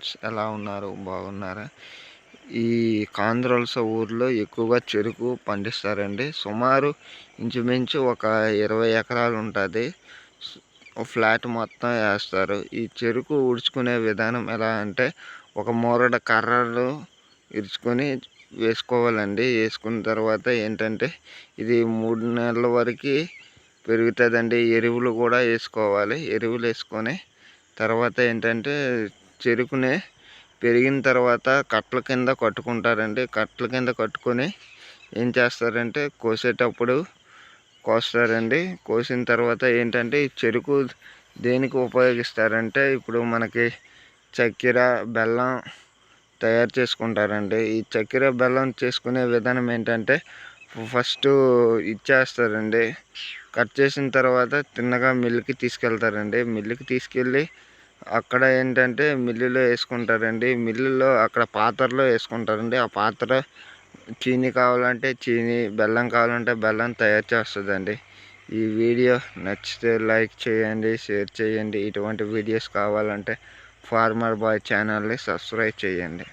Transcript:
Friends ఎలా ఉన్నారు? బాగున్నారా? ఈ కాంద్రోల్స ఊర్లో ఎక్కువగా చెరుకు పండిస్తారండి. సుమారు ఇంచుమించు ఒక ఇరవై ఎకరాలు ఉంటుంది. ఫ్లాట్ మొత్తం వేస్తారు. ఈ చెరుకు ఉడుచుకునే విధానం ఎలా అంటే ఒక మూరడ కర్రలు ఇరుచుకొని వేసుకోవాలండి. వేసుకున్న తర్వాత ఏంటంటే ఇది మూడు నెలల వరకు పెరుగుతుందండి. ఎరువులు కూడా వేసుకోవాలి. ఎరువులు వేసుకొని తర్వాత ఏంటంటే చెరుకునే పెరిగిన తర్వాత కట్టల కింద కట్టుకుంటారండి. కట్టల కింద కట్టుకొని ఏం చేస్తారంటే కోసేటప్పుడు కోస్తారండి. కోసిన తర్వాత ఏంటంటే ఈ చెరుకు దేనికి ఉపయోగిస్తారంటే ఇప్పుడు మనకి చక్కెర బెల్లం తయారు చేసుకుంటారండి. ఈ చక్కెర బెల్లం చేసుకునే విధానం ఏంటంటే ఫస్ట్ ఇచ్చేస్తారండి. కట్ చేసిన తర్వాత తిన్నగా మిల్లుకి తీసుకెళ్తారండి. మిల్లుకి తీసుకెళ్ళి అక్కడ ఏంటంటే మిల్లులో వేసుకుంటారండి. మిల్లులో అక్కడ పాత్రలో వేసుకుంటారండి. ఆ పాత్ర చీనీ కావాలంటే చీనీ బెల్లం కావాలంటే బెల్లం తయారు చేస్తుందండి. ఈ వీడియో నచ్చితే లైక్ చేయండి షేర్ చేయండి. ఇటువంటి వీడియోస్ కావాలంటే ఫార్మర్ బాయ్ ఛానల్ని సబ్స్క్రైబ్ చేయండి.